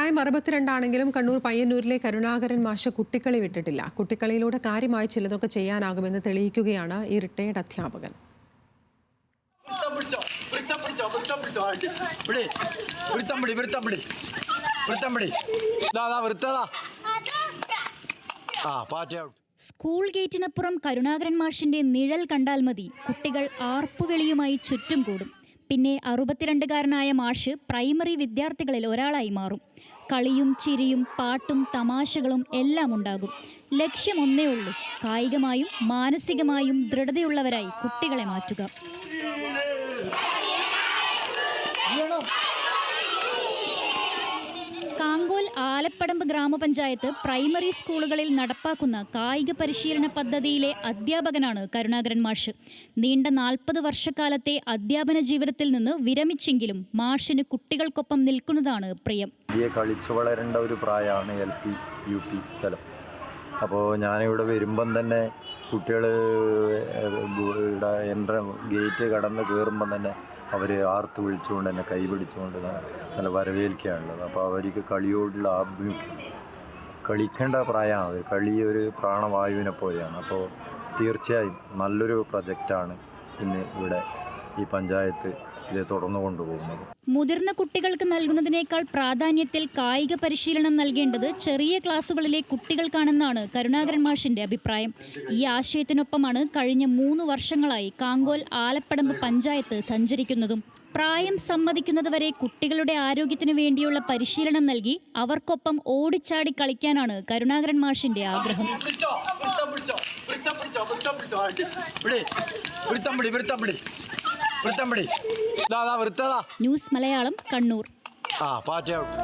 പ്രായം അറുപത്തിരണ്ടാണെങ്കിലും കണ്ണൂർ പയ്യന്നൂരിലെ കരുണാകരൻ മാഷ കുട്ടിക്കളി വിട്ടിട്ടില്ല. കുട്ടിക്കളിയിലൂടെ കാര്യമായി ചിലതൊക്കെ ചെയ്യാനാകുമെന്ന് തെളിയിക്കുകയാണ് ഈ റിട്ടയർഡ് അധ്യാപകൻ. സ്കൂൾ ഗേറ്റിനപ്പുറം കരുണാകരൻ മാഷിന്റെ നിഴൽ കണ്ടാൽ മതി. കുട്ടികൾ ആർപ്പുവിളിയുമായി ചുറ്റും കൂടും. പിന്നെ അറുപത്തിരണ്ടുകാരനായ മാഷ് പ്രൈമറി വിദ്യാർത്ഥികളിൽ ഒരാളായി മാറും. കളിയും ചിരിയും പാട്ടും തമാശകളും എല്ലാം ഉണ്ടാകും. ലക്ഷ്യം ഒന്നേ ഉള്ളൂ കായികമായും മാനസികമായും ദൃഢതയുള്ളവരായി കുട്ടികളെ മാറ്റുക. കാങ്കോൽ ആലപ്പടമ്പ് ഗ്രാമപഞ്ചായത്ത് പ്രൈമറി സ്കൂളുകളിൽ നടപ്പാക്കുന്ന കായിക പരിശീലന പദ്ധതിയിലെ അധ്യാപകനാണ് കരുണാകരൻ മാഷ്. നീണ്ട നാൽപ്പത് വർഷക്കാലത്തെ അധ്യാപന ജീവിതത്തിൽ നിന്ന് വിരമിച്ചെങ്കിലും മാഷിന് കുട്ടികൾക്കൊപ്പം നിൽക്കുന്നതാണ് പ്രിയം. കളിച്ചു വളരേണ്ട ഒരു പ്രായമാണ് എൽ പി യു പി തലം. അപ്പോൾ ഞാനിവിടെ വരുമ്പം തന്നെ കുട്ടികൾ ഇവിടെ എന്റെ ഗേറ്റ് കടന്ന് കയറുമ്പം തന്നെ അവർ ആർത്ത് വിളിച്ചുകൊണ്ട് എന്നെ കൈ പിടിച്ചുകൊണ്ട് ന- നല്ല വരവേൽക്കുകയാണുള്ളത് അപ്പോൾ അവർക്ക് കളിയോടുള്ള ആഭിമുഖ്യം. കളിക്കേണ്ട പ്രായമാണ് അവർ കളി ഒരു പ്രാണവായുവിനെ പോലെയാണ്. അപ്പോൾ തീർച്ചയായും നല്ലൊരു പ്രൊജക്റ്റാണ് ഇന്ന് ഇവിടെ ഈ പഞ്ചായത്ത് ഇത് തുടർന്നു കൊണ്ടുപോകുന്നത് മുതിർന്ന കുട്ടികൾക്ക് നൽകുന്നതിനേക്കാൾ പ്രാധാന്യത്തിൽ കായിക പരിശീലനം നൽകേണ്ടത് ചെറിയ ക്ലാസുകളിലെ കുട്ടികൾക്കാണെന്നാണ് കരുണാകരൻ മാഷിന്റെ അഭിപ്രായം ഈ ആശയത്തിനൊപ്പമാണ് കഴിഞ്ഞ മൂന്ന് വർഷങ്ങളായി കാങ്കോൽ ആലപ്പടമ്പ് പഞ്ചായത്ത് സഞ്ചരിക്കുന്നതും പ്രായം സമ്മതിക്കുന്നതുവരെ കുട്ടികളുടെ ആരോഗ്യത്തിനു വേണ്ടിയുള്ള പരിശീലനം നൽകി അവർക്കൊപ്പം ഓടിച്ചാടി കളിക്കാനാണ് കരുണാകരൻ മാഷിന്റെ ആഗ്രഹം പിടിച്ചോ പിടിച്ചോ വൃത്തം പിടി. ന്യൂസ് മലയാളം കണ്ണൂർ. ആ പാറ്റ ഔട്ട്